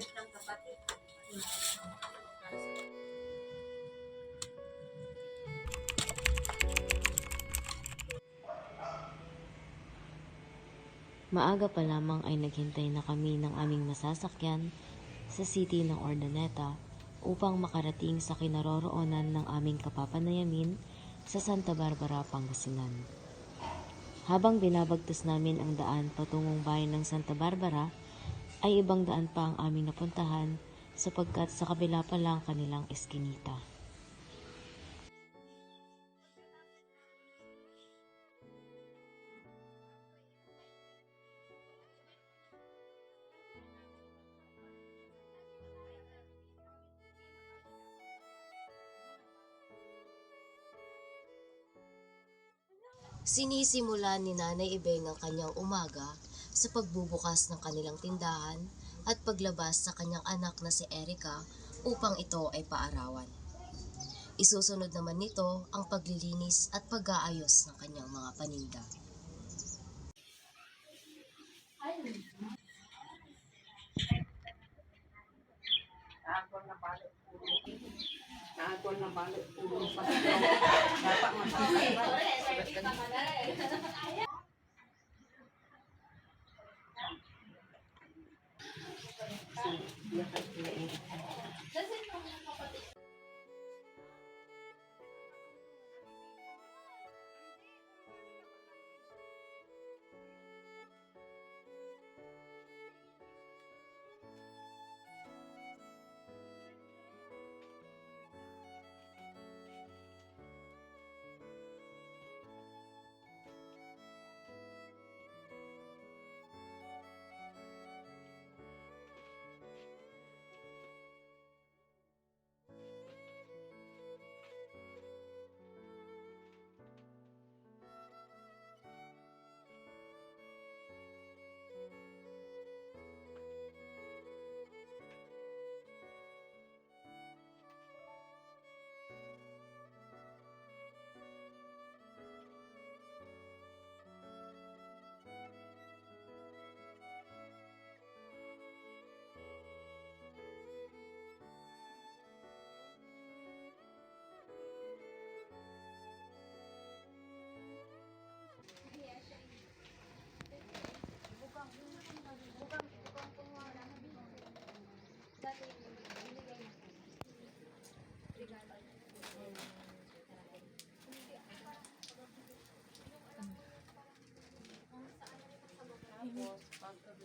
ayos ng kapatid. Maaga pa lamang ay naghintay na kami ng aming masasakyan sa city ng Ordaneta upang makarating sa kinaroroonan ng aming kapapanayamin sa Santa Barbara, Pangasinan. Habang binabagtas namin ang daan patungong bayan ng Santa Barbara, ay ibang daan pa ang aming napuntahan sapagkat sa kabila pa lang kanilang eskinita. Sinisimula ni Nanay Ibeng ang kanyang umaga sa pagbubukas ng kanilang tindahan at paglabas sa kanyang anak na si Erica upang ito ay paarawan. Isusunod naman nito ang paglilinis at pag-aayos ng kanyang mga paninda. Nakakol na balot pulo. Nakakol na balot pulo pa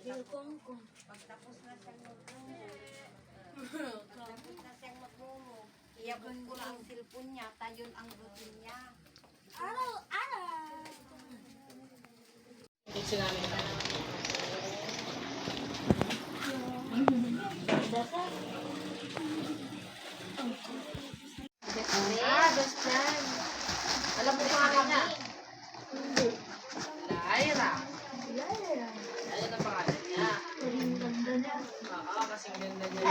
Dapat masasay. Pagtapos na siyang magmumog. Pagtapos na siyang magmumog. Iyabot ko lang ang cellphone niya, tayon ang routine niya. Ah, best friend. Alam mo pangalan niya? Lyra. Lyra. Ano ang pangalan niya? Ang ganda niya. Oo, kasing ganda niya.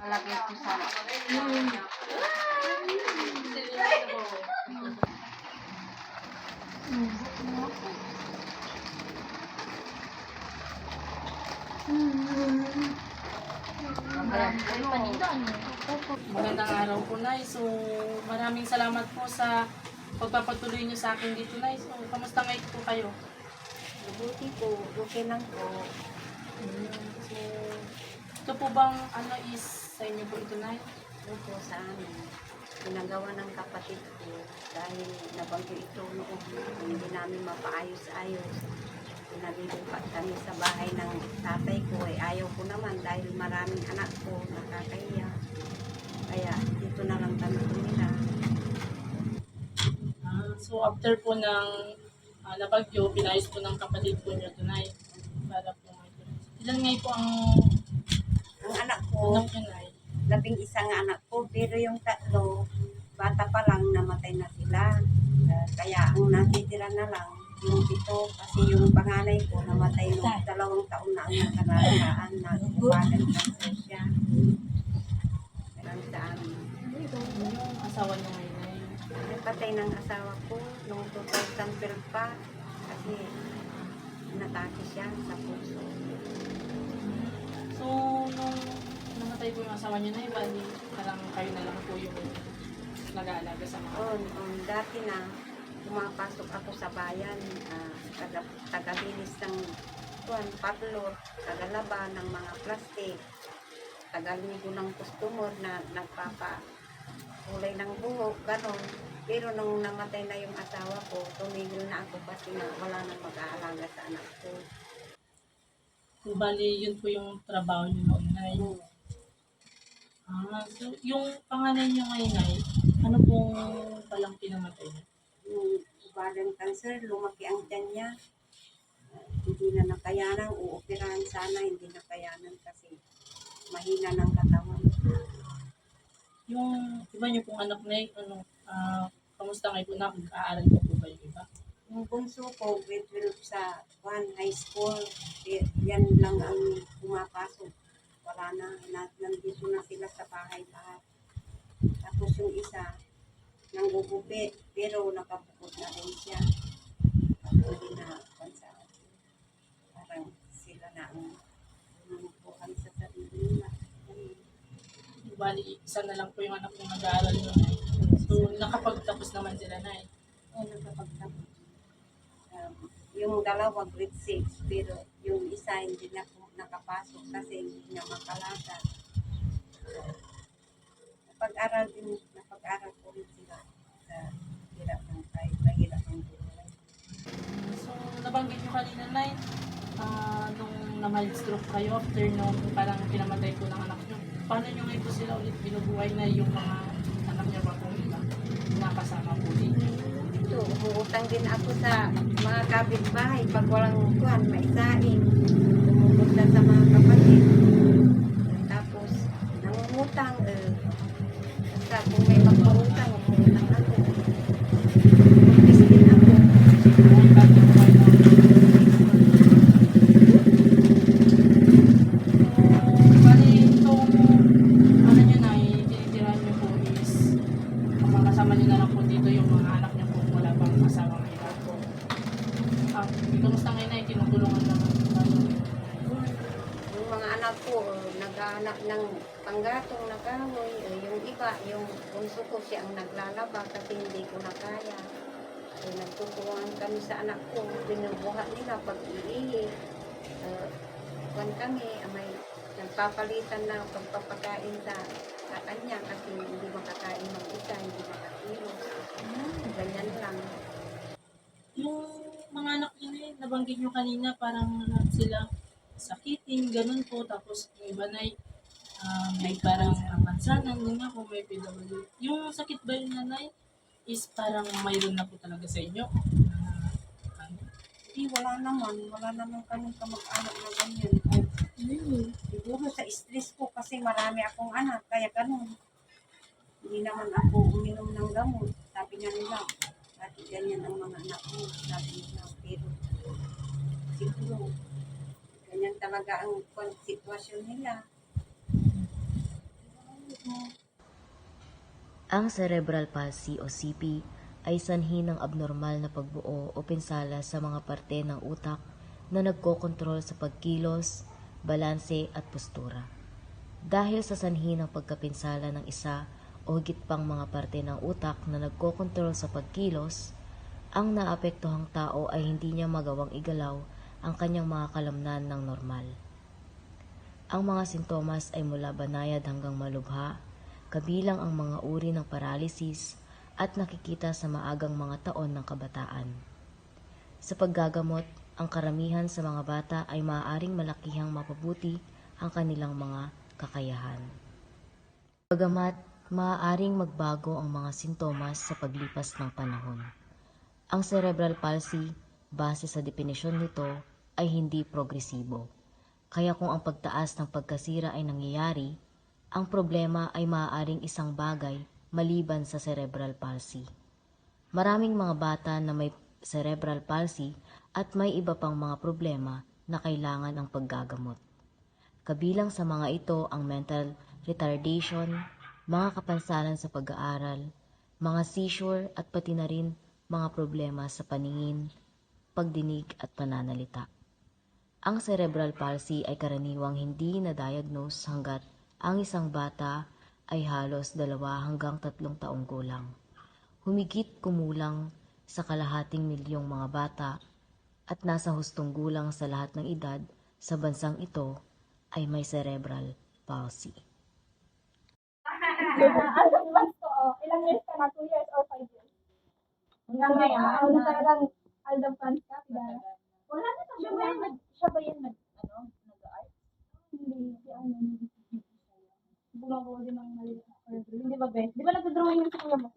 Lalagay ko sa Magandang araw po, Nay. So, maraming salamat po sa pagpapatuloy niyo sa akin dito, Nay. So, kamusta ngayon po kayo? Mabuti po, okay lang po. So, ito po bang ano is sa inyo po ito, Nay? Ito po sa amin. Ginagawa ng kapatid ko dahil nabanggo ito noong hindi namin mapaayos-ayos. Pinalilipat kami sa bahay ng tatay ko. Eh, ayaw ko naman dahil maraming anak ko nakakahiya. Kaya dito na lang kami tumira. Ah, so, after po ng uh, nabagyo, pinayos po ng kapatid ko niyo ito, Nay. Para po. Ilan ngayon po ang Ang anak ko, anak niyo, Nay? labing isang anak ko, pero yung tatlo, bata pa lang, namatay na sila. Uh, kaya ang natitira na lang, yung pito, kasi yung panganay ko, namatay nung dalawang taon na ang nakaraan na umalan cancer siya. Ganun sa amin. Yung asawa niyo ngayon, Nay? Napatay ng asawa ko noong 2012 pa, kasi inatake siya sa puso. So, nung namatay po yung asawa niyo na, bali, parang kayo na lang po yung nag-aalaga sa mga On, on, dati na pumapasok ako sa bayan, ah, taga, tagalinis ng kuan, pablor, tagalaba ng mga plastic, tagalmigo ng customer na nagpapa kulay ng buhok, ganon. Pero nung namatay na yung asawa ko, tumigil na ako kasi nga wala nang mag-aalaga sa anak ko. Bali, yun po yung trabaho niyo noon, Nay. Ah, so, yung panganay niyo ngayon, Nay, ano pong palang pinamatay niya? Yung ovarian cancer, lumaki ang tiyan niya. Ah, hindi na nakayanan, uoperahan sana, hindi nakayanan kasi mahina ng katawan. Yung iba niyo pong anak, Nay, ano, ah, kamusta ngayon po na? Nag-aaral po po ba yung iba? Yung bunso ko, grade 12 sa one high school, eh, yan lang ang pumapasok. Wala na, na nandito na sila sa bahay lahat. Tapos yung isa, nanggugupi, pero nakabukod na rin siya. Hindi na, pansa, parang sila na ang bumubuhay sa sarili nila. Bali, isa na lang po yung anak yung nag-aaral Nay. So, nakapagtapos naman sila, Nay. Oo, nakapagtapos. Um, yung dalawa grade 6, pero yung isa hindi na po nakapasok kasi hindi na makalasa. Napag-aral din, napag-aral ko rin sila sa hirap ng kahit mahirap ang buhay. So, nabanggit nyo kanina, Nay, ah, nung na-mild stroke kayo after nung parang pinamatay ko ng anak nyo, paano nyo ngayon po sila ulit binubuhay na yung mga anak nyo ba kung iba nakasama po ninyo? Ito, umuutang din ako sa mga kapitbahay pag walang kuhan, maisain. Pumupunta sa mga kapatid. Tapos, nangungutang. Eh, basta kung may magpautang, umutang ako. Umpis din ako. Ay, bago po kayo na- So, bali, itong ano nyo na, tinitirahan nyo po is ang mga kasama nyo na lang po dito yung mga anak nyo po wala pang asawa ngayon po. Ah, kamusta ngayon na, tinutulungan naman. Yung mga anak ko, eh, naghahanap ng panggatong na kahoy. Eh, yung iba, yung bunso ko siya ang naglalaba kasi hindi ko na kaya. Eh, nagtutulungan kami sa anak ko. Binubuhat nila pag iihi. Eh, kuwan kami, ah, may nagpapalitan na pagpapakain sa, sa kanya kasi hindi makakain mag-isa, hindi makakilo. Ganyan lang. Yung mga anak nyo na yun, nabanggit nyo kanina, parang sila sakitin, ganun po. Tapos yung iba na ah, may parang kapansanan, yun nga po may PW. Yung sakit ba yung nanay is parang mayroon na po talaga sa inyo? Ah, ano? Hindi, wala naman. Wala naman kami kamag-anak na ganyan. Ay, Siguro sa stress ko kasi marami akong anak, kaya ganun. Hindi naman ako uminom ng gamot. Sabi nga nila, pati ganyan ang mga anak mo. Sabi nila, pero siguro, ganyan talaga ang sitwasyon nila. Ang cerebral palsy o CP ay sanhi ng abnormal na pagbuo o pinsala sa mga parte ng utak na nagkokontrol sa pagkilos, balanse at postura. Dahil sa sanhi ng pagkapinsala ng isa o higit pang mga parte ng utak na nagkokontrol sa pagkilos, ang naapektuhang tao ay hindi niya magawang igalaw ang kanyang mga kalamnan ng normal. Ang mga sintomas ay mula banayad hanggang malubha, kabilang ang mga uri ng paralysis at nakikita sa maagang mga taon ng kabataan. Sa paggagamot, ang karamihan sa mga bata ay maaaring malakihang mapabuti ang kanilang mga kakayahan. Bagamat maaaring magbago ang mga sintomas sa paglipas ng panahon. Ang cerebral palsy, base sa definisyon nito, ay hindi progresibo. Kaya kung ang pagtaas ng pagkasira ay nangyayari, ang problema ay maaaring isang bagay maliban sa cerebral palsy. Maraming mga bata na may cerebral palsy at may iba pang mga problema na kailangan ang paggagamot. Kabilang sa mga ito ang mental retardation, mga kapansanan sa pag-aaral, mga seizure at pati na rin mga problema sa paningin, pagdinig at pananalita. Ang cerebral palsy ay karaniwang hindi na-diagnose hanggat ang isang bata ay halos dalawa hanggang tatlong taong gulang. Humigit kumulang sa kalahating milyong mga bata at nasa hustong gulang sa lahat ng edad sa bansang ito ay may cerebral palsy. Ilang years ka na? Two years or five years? Hanggang ngayon, ano talagang Alda fans ka? Wala na siya ba yan nag, siya ba yan nag, ano, nag-art? Hindi, si ano, bumagawa din ng mali. Hindi ba, Bes? Di ba nagdodrawing yung sa kuya mo?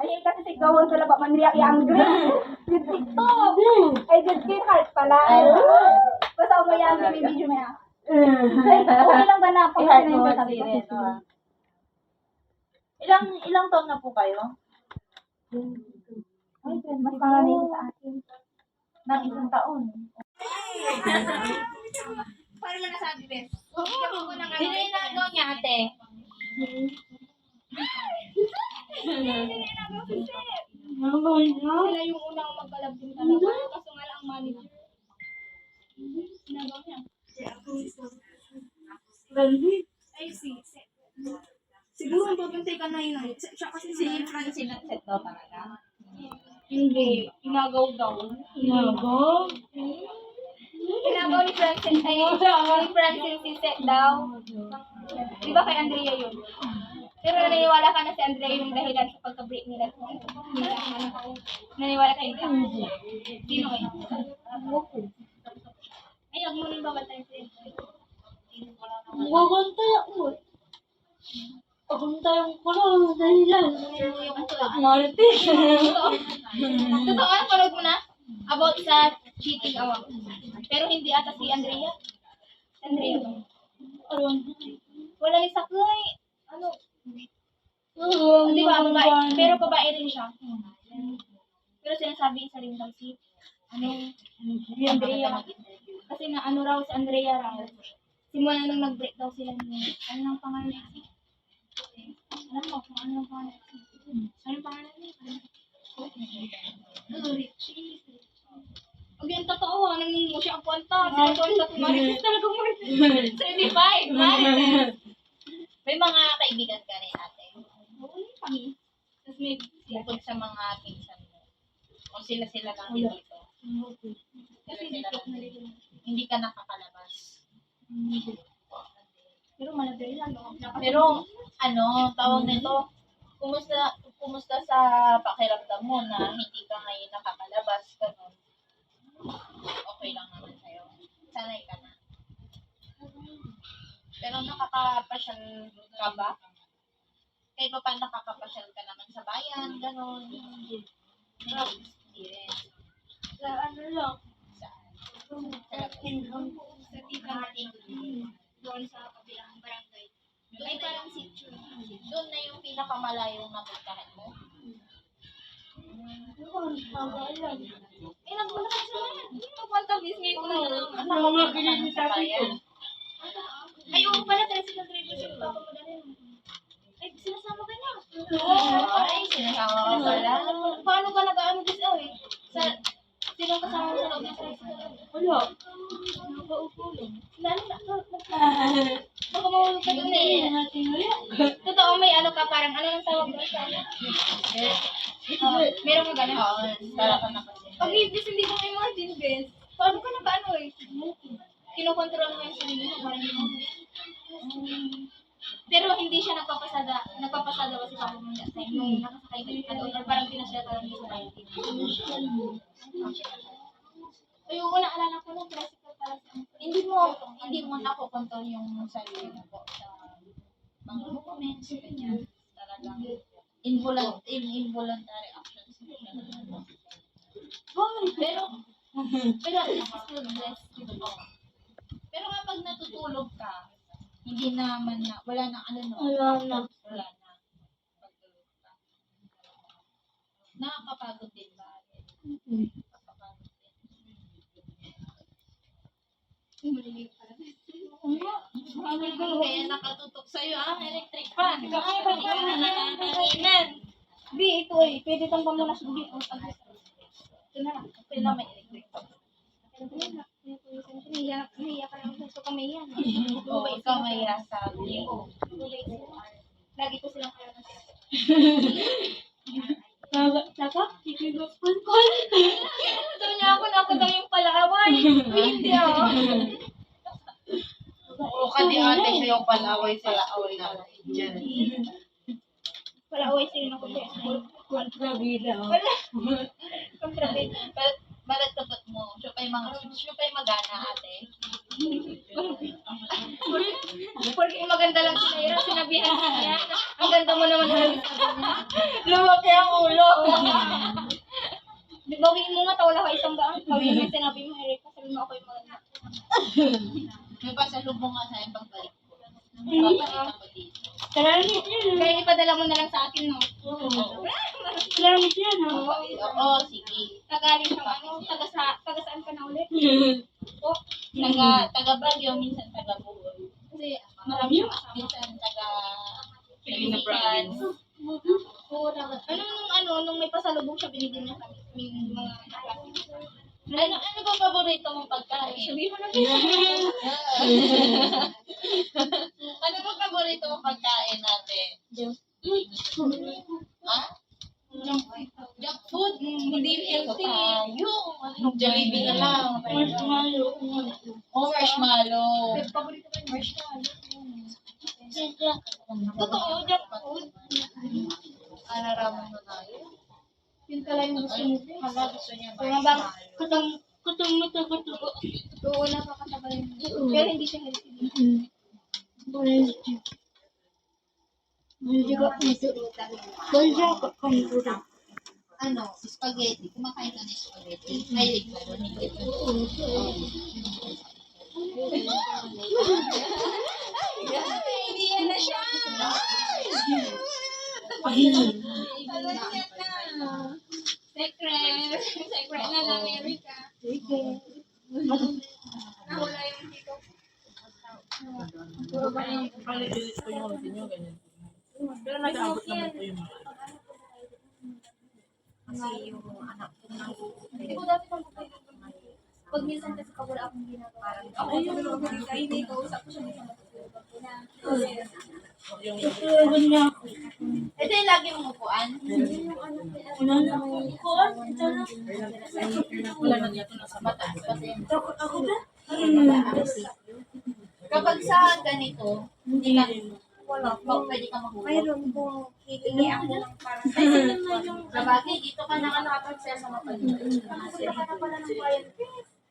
Ay, kasi si Gawon sa laba man niya yung green. Yung TikTok. Ay, good kay heart pala. Basta mo yan, may video mo yan. Okay lang ba na pag I-heart na mo yung si sabi ko? Ren, ah. Ilang ilang taon na po kayo? Ay, mas yun sa akin. Nang isang taon. Paano mo nasabi, Bes? Sino yung nagawa niya, ate? Sila yung unang magkalab din talaga. Kaso nga lang ang manager. Sinagaw niya. Ay, si, si. Siguro babantay ka na yun. Siya kasi Si Francine nag-set daw talaga. Hindi. Inagaw daw. Inagaw? Inagaw ni Francine. Ay, ni Francine si Seth daw. Di ba kay Andrea yun? Pero naniniwala ka na si Andrea yung dahilan sa pagka-break nila. Naniniwala ka hindi? Sino kayo? Ay, huwag mo nang babantay si Gagantay ako. Pagantay ko lang dahilan. Marites. Totoo, ano, panood mo na? About sa cheating awang. Pero hindi ata si Andrea. Andrea. Wala ni Sakoy. Ano? Di ba, babae. Pero babae rin siya. Pero sinasabi isa rin daw si, ano, si Andrea. Kasi na ano raw si Andrea raw. Simula nung nag-break daw sila ni, ano nang pangalan niya? Alam mo kung ano ang pangalan niya? Ano ang pangalan niya? Ang yung totoo, ah, nanging mo siya ang kwanta. Sila ko ang Marites talaga Marites. 75, Marites. May mga kaibigan ka rin, ate. Oo, kami. Tapos may Bukod sa mga pinsan mo. O sila-sila lang dito. Na rin. Hindi ka nakakalabas. Pero malagay lang. no? Pero, ano, tawag nito, kumusta, kumusta sa pakiramdam mo na hindi ka ngayon nakakalabas, ganun. Okay lang naman sa'yo. Sanay ka na. Pero nakakapasyal ka ba? Kahit pa paano nakakapasyal ka naman sa bayan, ganun. Rin. Sa ano lang. Saan? Sa tita natin. Doon sa kabilang barangay. Ay, parang sitio. Doon na yung pinakamalayong napuntahan mo. Eh, nagmulakas naman yan. Hindi mo kwanta, miss. Ngayon ko lang alam. Ano mga pinili sa bayan? Ay, oo pala, tricycle driver siya. Baka madalhin. Ay, sinasama ka niya. Ay, sinasama ka pala. Paano ka nag-ano? Oh, eh. Sa, Sino ang kasama sa loob ng tricycle? Wala. Nakaupo lang. Lalo na. Ah, ah. Baka mawag ka dun eh. Totoo may ano ka, parang ano ang tawag doon sa ano? Eh, ah, eh, meron ka ganun? Oo, para ka na kasi. Pag ibis, hindi ko may mga. Paano ka na ba ano eh? Kinokontrol mo yung sarili mo, parang hindi pero hindi siya nagpapasada, nagpapasada kasi sa mga time nung nakasakay ka doon, or parang pinasya ka lang sa 19. Pero at least still blessed. Oo. Pero kapag natutulog ka, hindi naman na, wala na ano no. Wala na. Wala na. Pagtulog ka. Nakakapagod din ba? Nakakapagod din. Kaya nakatutok sa'yo ang electric fan. Ay, pwede ka na nakakainan. Bi, ito eh, pwede itong pamunas ulit. Ito na lang. Ito lang may. Nahiya, nahiya ka lang gusto ka mahiya. Oo, ikaw may sabi. Lagi ko silang kaya kasi. Saka, saka, ikigapon ko. Sabi niya ako na ako daw yung palaway. Hindi ako. Oo, kasi ate siya yung palaway sa away na dyan. Palaway sila na ko siya. Kontrabida. Balat, tapat mo. Siya pa yung mga, siya pa yung magana ate. Porque maganda lang si Naira, sinabihan niya. Ang ganda mo naman niya. Lumaki ang ulo. Di mo nga, tawala ka isang daan. Bawiin mo sinabi mo, Erika. Sabi mo ako yung maganda. May pasalubong nga sa yung pagbalik ko. Papakita ko dito. Salamat yan. Kaya ipadala mo na lang sa akin, no? Salamat yan. ha? Oo, sige. Tagaling siyang ano, taga, sa, taga saan ka na ulit? Oh, Taga, taga Baguio, minsan taga Bohol. kasi marami siyang kasama. Minsan taga Pilipinas Pilipinas. province. Oo, taga. Ano nung ano, nung may pasalubong siya, binigyan niya kami. Yung mga Ano, ano ba paborito mong pagkain? Sabihin mo na ano ba paborito mong pagkain natin? Ha? Junk food? Hindi healthy. Anong Jollibee na lang. Marshmallow. Oh, marshmallow. Paborito ko yung marshmallow. Totoo, junk food. Ramen mo tayo? Yun pala yung gusto mo. Hala, gusto niya marshmallow. Kutong, kutong mata, kutong. oo, nakakataba yun. Pero hindi siya healthy. Hindi ko ito. Bolsa ko kamputa. Ano, spaghetti. Kumakain ka ng spaghetti. Mahilig ka doon. Idea na siya! Na. Secret. Secret na lang, Erika. Ah, wala yung dito. Palipilit ko yung ulitin nyo, ganyan. Pero nag-aabot naman po yung mga Kasi yung anak ko na Hindi ko dati pang Pag minsan kasi pag wala akong ginagawa. Ako yung mga hindi ko usap ko siya minsan matutulog ko na. yung Ito niya ako. Ito yung lagi mong upuan. Wala na ako. Kuhan, ito na. wala na nasa. Ako, ako na. Kapag sa ganito, hindi ka, wala, pag pwede ka maghulog. mayroon po hihingi ako ng para sa Sabagay, dito ka na ano, siya sa mapalito. Kasi ka na pala ng bayan.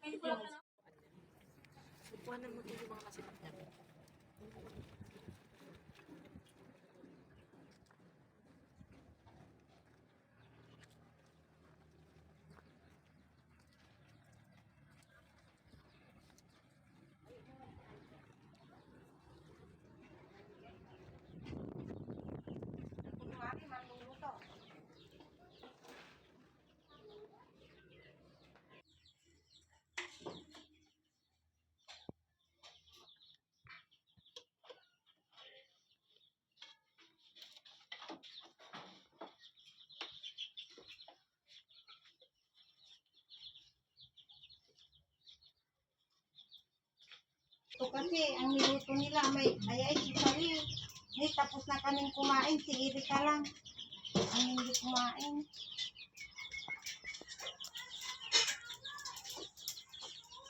Ito kasi, ang niluto nila, may, ay, ay, si Sari. Ay, tapos na kaming kumain, si Erika lang. Ang hindi kumain.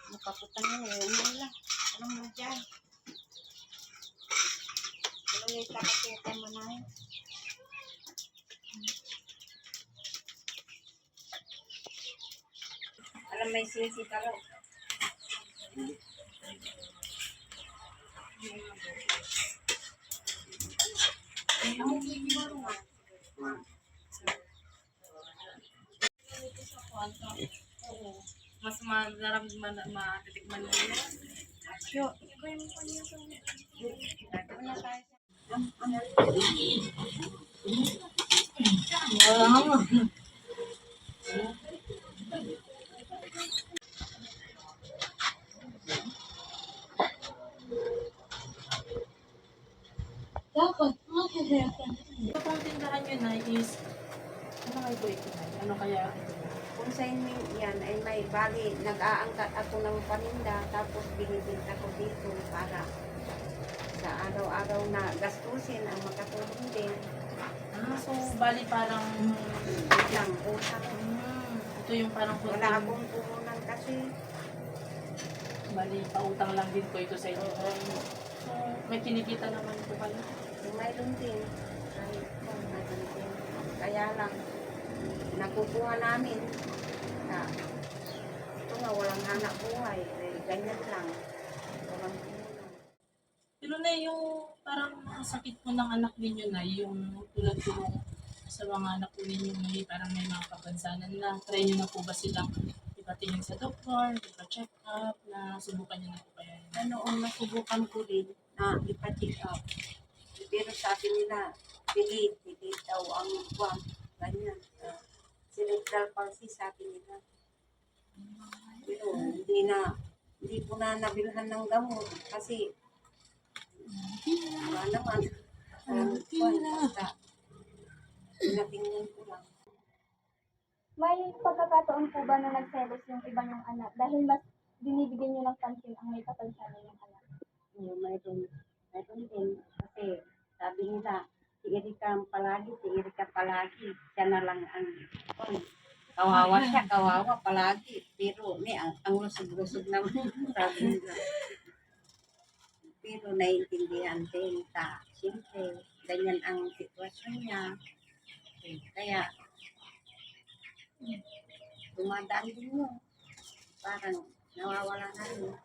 Makaputan mo, yun nila. Alam mo dyan. Alam mo, itapakitan mo na yun. Alam, may sisi ka rin. Mas manaramdaman, matitikman mo yun. Dapat. Ito pong tindahan nyo na is, ano kayo po ito? Ano kaya? consignment yan ay may bali, nag-aangkat ako ng paninda tapos binibinta ko dito para sa araw-araw na gastusin ang makatulong din. Ah, so bali parang Wait lang, utang. hmm, ito yung parang Wala kunting- akong puhunan kasi. bali pautang lang din po ito sa inyo. So, may kinikita naman po pala. Mayroon din. Kahit po, mayroon din. Kaya lang, nakukuha namin na ito nga, walang hanap buhay. Eh, ganyan lang. Walang. Pero na yung parang sakit po ng anak ninyo na yung tulad po sa mga anak po ninyo may parang may mga kapansanan na try nyo na po ba silang ipatingin sa doktor, ipa-check up, na subukan nyo na po kaya yun? ano ang nasubukan ko rin na ipa-check up. Pero sabi nila, delete, delete daw ang buwan. Ganyan. Uh, cerebral palsy sabi nila. Pero hindi na, hindi po na nabilhan ng gamot kasi wala naman. Um, basta, pinatingnan ko lang. May pagkakataon po ba na nagselos yung iba niyong anak dahil mas binibigyan niyo ng pansin ang may kapansanan ng anak? Yung mayroon, mayroon din. Kasi sabi nila, Erika ang palagi, si Erika palagi. Siya na lang ang, oh, kawawa siya, kawawa palagi. Pero may ang, ang lusog-lusog naman, sabi nila. Pero naiintindihan din ta. Siyempre, ganyan ang sitwasyon niya. Kaya, dumadaan din yun. Parang nawawala na rin.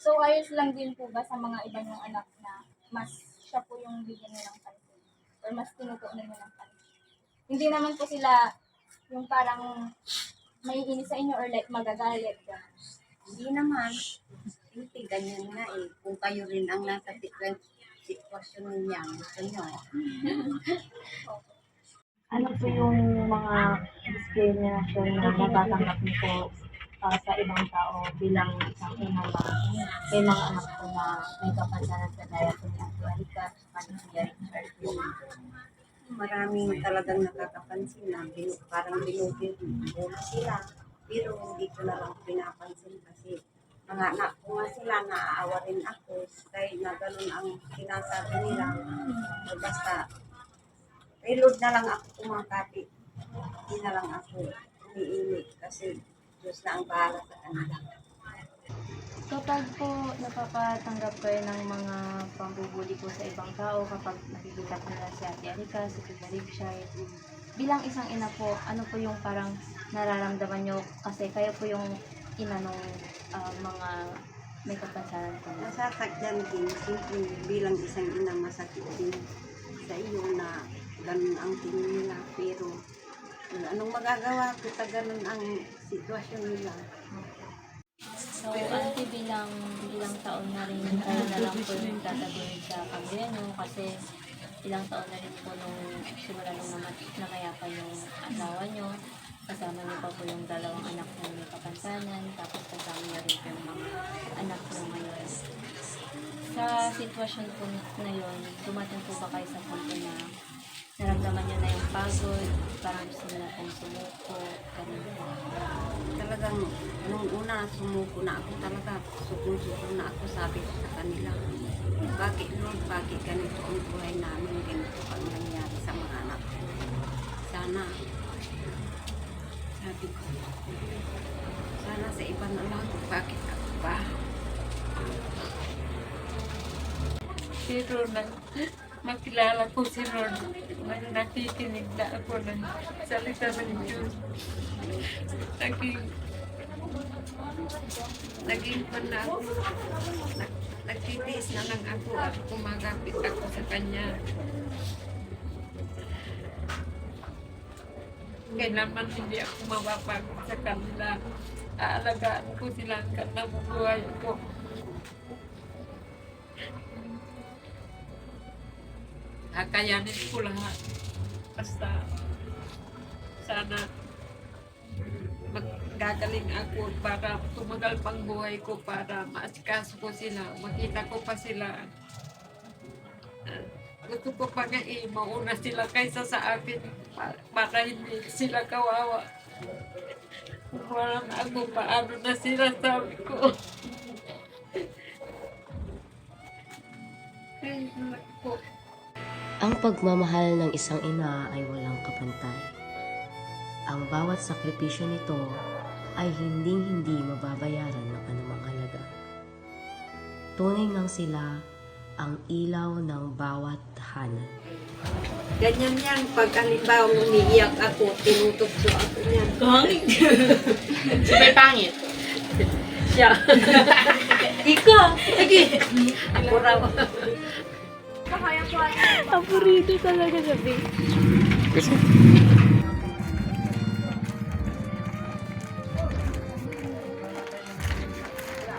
So, ayos lang din po ba sa mga iba niyong anak na mas siya po yung bigyan niyo ng pansin? Or mas tinutuunan niyo ng pansin? Hindi naman po sila yung parang may inis sa inyo or like magagalit. Hindi naman. Hindi, ganyan nga eh. Kung kayo rin ang nasa sitwa- sitwasyon niya, gusto nyo. Ano po yung mga discrimination na natatanggap niyo po ah, sa ibang tao bilang isang ina ba? May mga anak po na may kapansanan sa gaya po ni Ate Erika, sa ni Kuya. Maraming talagang nakakapansin na binu, parang binubiro sila. Pero hindi ko na lang pinapansin kasi mga anak ko nga sila, naaawa rin ako. Dahil na ganun ang sinasabi nila. Basta, reload na lang ako kumakapit. Hindi na lang ako umiinit kasi Diyos na ang bahala sa kanila. Kapag po napapatanggap kayo ng mga pambubuli po sa ibang tao, kapag nakikita po nila si Ate Erika, si Kuya Richard, bilang isang ina po, ano po yung parang nararamdaman nyo? Kasi kayo po yung ina nung ah, mga may kapansanan po. Nasasakyan din, siyempre bilang isang inang masakit din sa iyo na ganun ang tingin nila. Pero anong magagawa ko sa ganun ang sitwasyon nila. So, ate, bilang, bilang taon na rin kayo na lang po yung tataguin sa nyo kasi ilang taon na rin po nung simula nung namat- namayapan yung asawa nyo. Kasama niyo pa po yung dalawang anak na may kapansanan, tapos kasama niyo rin po yung mga anak nyo ngayon. Sa sitwasyon po na yun, dumating po ba kayo sa punto na naramdaman niyo na yung pagod, parang gusto nyo na pong sumuko, ganun. Talagang nung una sumuko na ako talaga. Sukong-suko na ako sabi ko sa kanila. Bakit Lord, bakit ganito ang buhay namin, ganito ang nangyari sa mga anak ko. Sana, sabi ko, sana sa iba na lang, bakit ako ba? si Ronald. Makilala ko si Ronald. Nang nakikinig na ako ng salita ng Diyos. Naging, naging pa na ako. Nag, nagtitiis na lang ako at kumagapit ako sa Kanya. Kailanman hindi ako mapapagod sa kanila. Aalagaan ko sila hanggang nabubuhay ko. Kakayanin ko lahat. Basta sana magagaling ako para tumagal pang buhay ko para maasikaso ko sila, makita ko pa sila. Gusto ko pa nga eh, mauna sila kaysa sa akin. Para, para hindi sila kawawa. Kung wala na ako, paano na sila sabi ko. Ay, naku. Ang pagmamahal ng isang ina ay walang kapantay. Ang bawat sakripisyo nito ay hinding-hindi mababayaran ng anumang halaga. Tunay ngang sila ang ilaw ng bawat tahanan. Ganyan yan. Pag halimbawa umiiyak ako, tinutugso ako niyan. Kahangig. Super pangit. Ikaw! Sige! Ako raw. Paborito talaga sabi.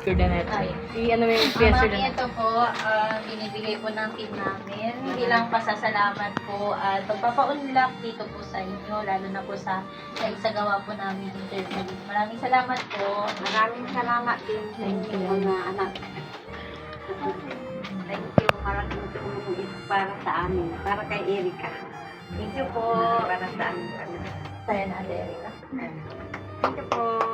Ay, I-ano mo yung Ah, mami, ito po, ah, binibigay po ng team namin bilang pasasalamat po at pagpapaunlak dito po sa inyo, lalo na po sa sa isagawa po namin interview. Maraming salamat po. Maraming salamat din sa inyo mga anak. Thank you. Maraming tulong ito para sa amin. Para kay Erika. Thank you po. Para sa amin. Saya na, Erika. Thank you po.